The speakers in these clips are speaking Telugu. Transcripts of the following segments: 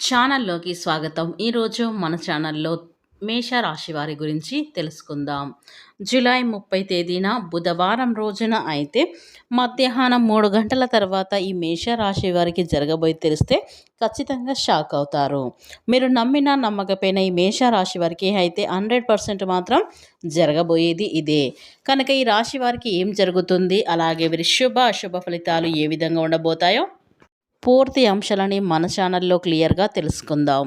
ఛానల్లోకి స్వాగతం. ఈరోజు మన ఛానల్లో మేష రాశి వారి గురించి తెలుసుకుందాం. జూలై ముప్పై తేదీన బుధవారం రోజున అయితే మధ్యాహ్నం మూడు గంటల తర్వాత ఈ మేష రాశి వారికి జరగబోయి తెలిస్తే ఖచ్చితంగా షాక్ అవుతారు. మీరు నమ్మిన నమ్మకపోయిన ఈ మేష రాశి వారికి అయితే హండ్రెడ్ పర్సెంట్ మాత్రం జరగబోయేది ఇదే. కనుక ఈ రాశి వారికి ఏం జరుగుతుంది? అలాగే వీరి శుభ అశుభ ఫలితాలు ఏ విధంగా ఉండబోతాయో పూర్తి అంశాలని మన ఛానల్లో క్లియర్గా తెలుసుకుందాం.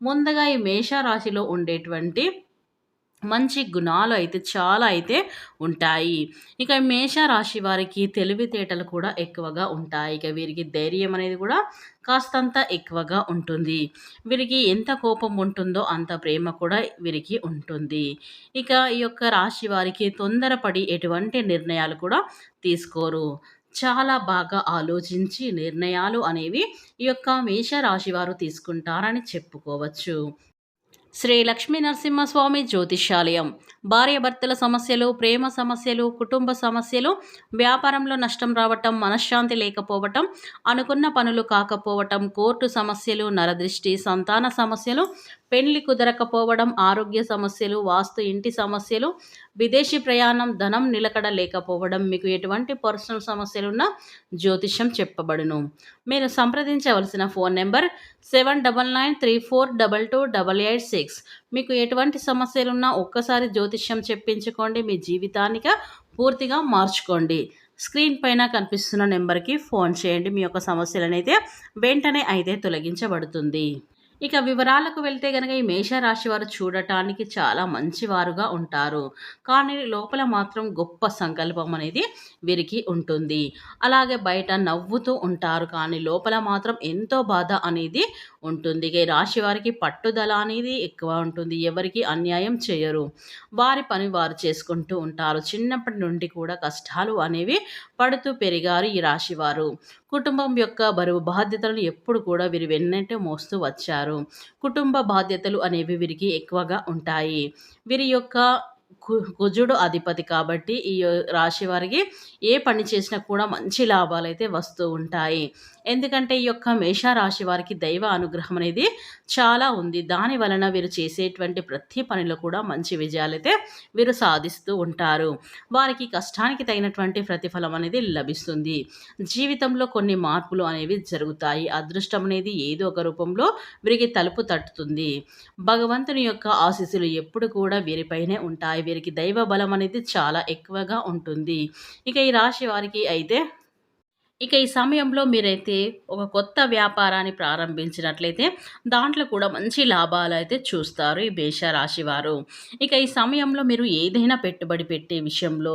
ముందుగా ఈ మేషరాశిలో ఉండేటువంటి మంచి గుణాలు అయితే చాలా అయితే ఉంటాయి. ఇక మేషరాశి వారికి తెలివితేటలు కూడా ఎక్కువగా ఉంటాయి. ఇక వీరికి ధైర్యం అనేది కూడా కాస్తంత ఎక్కువగా ఉంటుంది. వీరికి ఎంత కోపం ఉంటుందో అంత ప్రేమ కూడా వీరికి ఉంటుంది. ఇక ఈ యొక్క రాశి వారికి తొందరపడి ఎటువంటి నిర్ణయాలు కూడా తీసుకోరు. చాలా బాగా ఆలోచించి నిర్ణయాలు అనేవి ఈ యొక్క మేషరాశి వారు తీసుకుంటారని చెప్పుకోవచ్చు. శ్రీ లక్ష్మీ నరసింహస్వామి జ్యోతిష్యాలయం. భార్యాభర్తల సమస్యలు ప్రేమ సమస్యలు కుటుంబ సమస్యలు వ్యాపారంలో నష్టం రావటం మనశ్శాంతి లేకపోవటం అనుకున్న పనులు కాకపోవటం కోర్టు సమస్యలు నరదృష్టి సంతాన సమస్యలు పెళ్ళి కుదరకపోవడం ఆరోగ్య సమస్యలు వాస్తు ఇంటి సమస్యలు విదేశీ ప్రయాణం ధనం నిలకడ లేకపోవడం మీకు ఎటువంటి పర్సనల్ సమస్యలున్నా జ్యోతిష్యం చెప్పబడును. మీరు సంప్రదించవలసిన phone number seven double nine three four double two double eight six. మీకు ఎటువంటి సమస్యలున్నా ఒక్కసారి జ్యోతిష్యం చెప్పించుకోండి మీ జీవితానికి పూర్తిగా మార్చుకోండి. స్క్రీన్ పైన కనిపిస్తున్న నెంబర్కి ఫోన్ చేయండి మీ యొక్క సమస్యలనైతే వెంటనే అయితే తొలగించబడుతుంది. ఇక వివరాలకు వెళ్తే కనుక ఈ మేషరాశి వారు చూడటానికి చాలా మంచివారుగా ఉంటారు. కానీ లోపల మాత్రం గొప్ప సంకల్పం అనేది వీరికి ఉంటుంది. అలాగే బయట నవ్వుతూ ఉంటారు. కానీ లోపల మాత్రం ఎంతో బాధ అనేది ఉంటుంది. ఇక రాశి వారికి పట్టుదల అనేది ఎక్కువ ఉంటుంది. ఎవరికి అన్యాయం చేయరు. వారి పని వారు చేసుకుంటూ ఉంటారు. చిన్నప్పటి నుండి కూడా కష్టాలు అనేవి పడుతూ పెరిగారు ఈ రాశివారు కుటుంబం యొక్క బరువు బాధ్యతలను ఎప్పుడు కూడా వీరు వెన్నంటే మోస్తూ వచ్చారు. కుటుంబ బాధ్యతలు అనేవి వీరికి ఎక్కువగా ఉంటాయి. వీరి యొక్క కుజుడు అధిపతి కాబట్టి ఈ రాశి వారికి ఏ పని చేసినా కూడా మంచి లాభాలు అయితే వస్తూ ఉంటాయి. ఎందుకంటే ఈ యొక్క మేషరాశి వారికి దైవ అనుగ్రహం అనేది చాలా ఉంది. దాని వలన వీరు చేసేటువంటి ప్రతి పనిలో కూడా మంచి విజయాలైతే వీరు సాధిస్తూ ఉంటారు. వారికి కష్టానికి తగినటువంటి ప్రతిఫలం అనేది లభిస్తుంది. జీవితంలో కొన్ని మార్పులు అనేవి జరుగుతాయి. అదృష్టం అనేది ఏదో ఒక రూపంలో వీరికి తలుపు తట్టుతుంది. భగవంతుని యొక్క ఆశీస్సులు ఎప్పుడు కూడా వీరిపైనే ఉంటాయి. వీరికి దైవ బలం అనేది చాలా ఎక్కువగా ఉంటుంది. ఇక ఈ రాశి వారికి అయితే ఇక ఈ సమయంలో మీరైతే ఒక కొత్త వ్యాపారాన్ని ప్రారంభించినట్లయితే దాంట్లో కూడా మంచి లాభాలు అయితే చూస్తారు ఈ మేష రాశి వారు. ఇక ఈ సమయంలో మీరు ఏదైనా పెట్టుబడి పెట్టే విషయంలో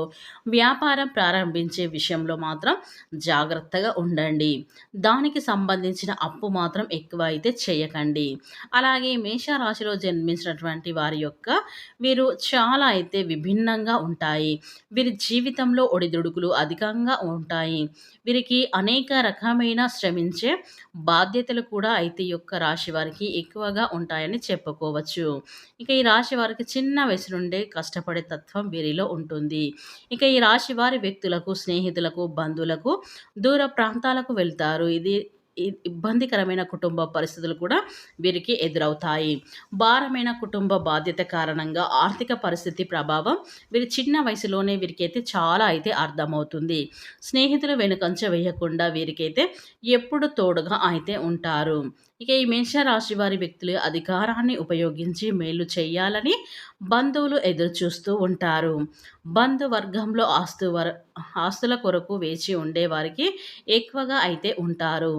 వ్యాపారం ప్రారంభించే విషయంలో మాత్రం జాగ్రత్తగా ఉండండి. దానికి సంబంధించిన అప్పు మాత్రం ఎక్కువ అయితే చేయకండి. అలాగే మేష రాశిలో జన్మించినటువంటి వారి యొక్క వీరు చాలా అయితే విభిన్నంగా ఉంటాయి. వీరి జీవితంలో ఒడిదుడుకులు అధికంగా ఉంటాయి. వీరికి వీరికి అనేక రకమైన శ్రమించే బాధ్యతలు కూడా అయితే యొక్క రాశి వారికి ఎక్కువగా ఉంటాయని చెప్పుకోవచ్చు. ఇక ఈ రాశి వారికి చిన్న వయసు నుండే కష్టపడే తత్వం వీరిలో ఉంటుంది. ఇక ఈ రాశి వారి వ్యక్తులకు స్నేహితులకు బంధువులకు దూర ప్రాంతాలకు వెళ్తారు. ఇది ఇబ్బందికరమైన కుటుంబ పరిస్థితులు కూడా వీరికి ఎదురవుతాయి. భారమైన కుటుంబ బాధ్యత కారణంగా ఆర్థిక పరిస్థితి ప్రభావం వీరి చిన్న వయసులోనే వీరికైతే చాలా అయితే అర్థమవుతుంది. స్నేహితులు వెనుకంచ వేయకుండా వీరికైతే ఎప్పుడు తోడుగా అయితే ఉంటారు. ఇక ఈ మేషరాశి వారి వ్యక్తులు అధికారాన్ని ఉపయోగించి మేలు చేయాలని బంధువులు ఎదురు చూస్తూ ఉంటారు. బంధువర్గంలో ఆస్తు వర ఆస్తుల కొరకు వేచి ఉండే వారికి ఎక్కువగా అయితే ఉంటారు.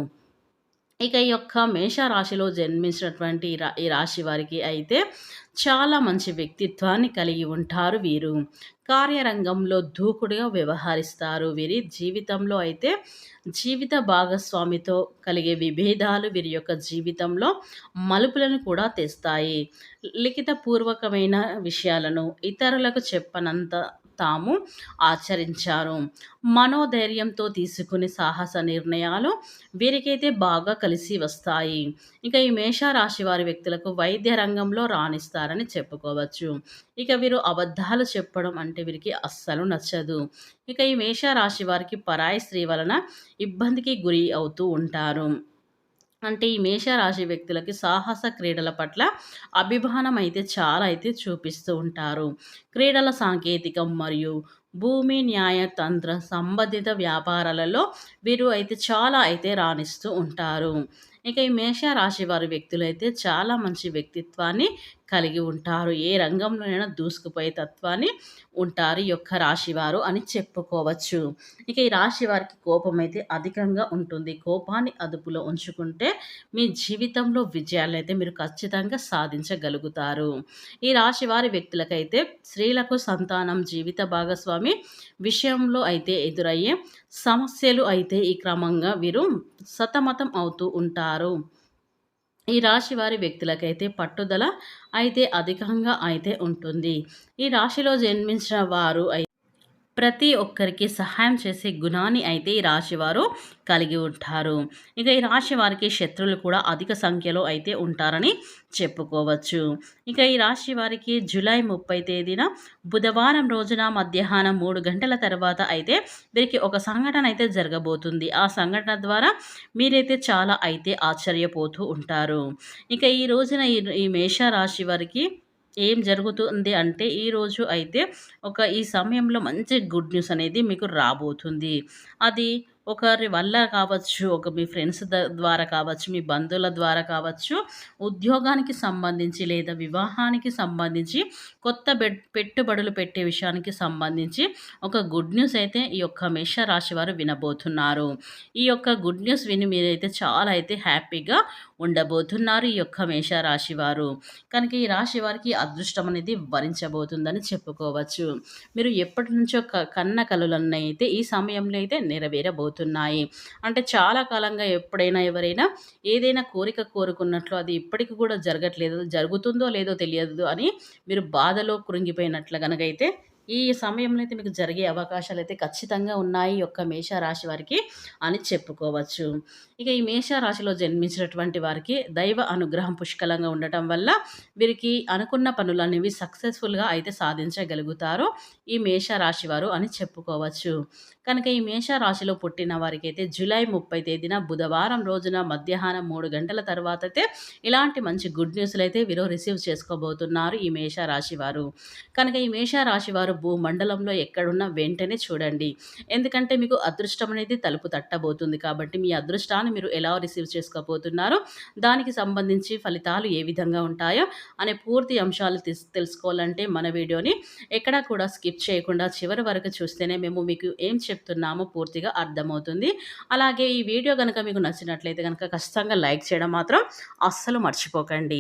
ఇక ఈ యొక్క మేషరాశిలో జన్మించినటువంటి రా ఈ రాశి వారికి అయితే చాలా మంచి వ్యక్తిత్వాన్ని కలిగి ఉంటారు వీరు. కార్యరంగంలో దూకుడుగా వ్యవహరిస్తారు. వీరి జీవితంలో అయితే జీవిత భాగస్వామితో కలిగే విభేదాలు వీరి యొక్క జీవితంలో మలుపులను కూడా తెస్తాయి. లిఖితపూర్వకమైన విషయాలను ఇతరులకు చెప్పనంత తాము ఆచరించారు. మనోధైర్యంతో తీసుకునే సాహస నిర్ణయాలు వీరికైతే బాగా కలిసి వస్తాయి. ఇక ఈ మేషరాశి వారి వ్యక్తులకు వైద్య రంగంలో రాణిస్తారని చెప్పుకోవచ్చు. ఇక వీరు అబద్ధాలు చెప్పడం అంటే వీరికి అస్సలు నచ్చదు. ఇక ఈ మేషరాశి వారికి పరాయి స్త్రీ వలన ఇబ్బందికి గురి అవుతూ ఉంటారు. అంటే ఈ మేషరాశి వ్యక్తులకి సాహస క్రీడల పట్ల అభిమానం అయితే చాలా అయితే చూపిస్తూ ఉంటారు. క్రీడల సాంకేతికం మరియు భూమి న్యాయ తంత్ర సంబంధిత వ్యాపారాలలో వీరు అయితే చాలా అయితే రాణిస్తూ ఉంటారు. ఇక ఈ మేషరాశి వారి వ్యక్తులైతే చాలా మంచి వ్యక్తిత్వాన్ని కలిగి ఉంటారు. ఏ రంగంలోనైనా దూసుకుపోయే తత్వాన్ని ఉంటారు ఈ యొక్క రాశివారు అని చెప్పుకోవచ్చు. ఇక ఈ రాశి వారికి కోపం అయితే అధికంగా ఉంటుంది. కోపాన్ని అదుపులో ఉంచుకుంటే మీ జీవితంలో విజయాలు అయితే మీరు ఖచ్చితంగా సాధించగలుగుతారు. ఈ రాశి వారి వ్యక్తులకైతే స్త్రీలకు సంతానం జీవిత భాగస్వామి విషయంలో అయితే ఎదురయ్యే సమస్యలు అయితే ఈ క్రమంగా వీరు సతమతం అవుతూ ఉంటారు. ఈ రాశి వారి వ్యక్తులకైతే పట్టుదల అయితే అధికంగా అయితే ఉంటుంది. ఈ రాశిలో జన్మించిన వారు ప్రతి ఒక్కరికి సహాయం చేసే గుణాన్ని అయితే ఈ రాశివారు కలిగి ఉంటారు. ఇక ఈ రాశి వారికి శత్రువులు కూడా అధిక సంఖ్యలో అయితే ఉంటారని చెప్పుకోవచ్చు. ఇక ఈ రాశి వారికి జూలై ముప్పై తేదీన బుధవారం రోజున మధ్యాహ్నం మూడు గంటల తర్వాత అయితే వీరికి ఒక సంఘటన అయితే జరగబోతుంది. ఆ సంఘటన ద్వారా మీరైతే చాలా అయితే ఆశ్చర్యపోతూ ఉంటారు. ఇక ఈ రోజున ఈ మేష రాశి వారికి ఏం జరుగుతుంది అంటే ఈరోజు అయితే ఒక ఈ సమయంలో మంచి గుడ్ న్యూస్ అనేది మీకు రాబోతుంది. అది ఒకరి వల్ల కావచ్చు ఒక మీ ఫ్రెండ్స్ ద్వారా కావచ్చు మీ బంధువుల ద్వారా కావచ్చు ఉద్యోగానికి సంబంధించి లేదా వివాహానికి సంబంధించి కొత్త పెట్టుబడులు పెట్టే విషయానికి సంబంధించి ఒక గుడ్ న్యూస్ అయితే ఈ యొక్క మేష రాశి వారు వినబోతున్నారు. ఈ యొక్క గుడ్ న్యూస్ విని మీరైతే చాలా అయితే హ్యాపీగా ఉండబోతున్నారు ఈ యొక్క మేష రాశి వారు. కనుక ఈ రాశి వారికి అదృష్టం అనేది వరించబోతుందని చెప్పుకోవచ్చు. మీరు ఎప్పటి నుంచో కన్న కలులన్నీ అయితే ఈ సమయంలో అయితే అవుతున్నాయి అంటే చాలా కాలంగా ఎప్పుడైనా ఎవరైనా ఏదైనా కోరిక కోరుకున్నట్లు అది ఇప్పటికి కూడా జరగట్లేదు జరుగుతుందో లేదో తెలియదు అని మీరు బాధలో కృంగిపోయినట్లు కనుకైతే ఈ సమయంలో అయితే మీకు జరిగే అవకాశాలు అయితే ఖచ్చితంగా ఉన్నాయి యొక్క మేషరాశి వారికి అని చెప్పుకోవచ్చు. ఇక ఈ మేషరాశిలో జన్మించినటువంటి వారికి దైవ అనుగ్రహం పుష్కలంగా ఉండటం వల్ల వీరికి అనుకున్న పనులు అనేవి సక్సెస్ఫుల్గా అయితే సాధించగలుగుతారు ఈ మేషరాశి వారు అని చెప్పుకోవచ్చు. కనుక ఈ మేషరాశిలో పుట్టిన వారికి అయితే జూలై ముప్పై తేదీన బుధవారం రోజున మధ్యాహ్నం మూడు గంటల తర్వాత అయితే ఇలాంటి మంచి గుడ్ న్యూస్లు అయితే వీరు రిసీవ్ చేసుకోబోతున్నారు ఈ మేషరాశి వారు. కనుక ఈ మేషరాశి వారు భూమండలంలో ఎక్కడున్నా వెంటనే చూడండి. ఎందుకంటే మీకు అదృష్టం అనేది తలుపు తట్టబోతుంది కాబట్టి మీ అదృష్టాన్ని మీరు ఎలా రిసీవ్ చేసుకోబోతున్నారో దానికి సంబంధించి ఫలితాలు ఏ విధంగా ఉంటాయో అనే పూర్తి అంశాలు తెలుసుకోవాలంటే మన వీడియోని ఎక్కడా కూడా స్కిప్ చేయకుండా చివరి వరకు చూస్తేనే మేము మీకు ఏం చెప్తున్నామో పూర్తిగా అర్థమవుతుంది. అలాగే ఈ వీడియో కనుక మీకు నచ్చినట్లయితే కనుక ఖచ్చితంగా లైక్ చేయడం మాత్రం అస్సలు మర్చిపోకండి.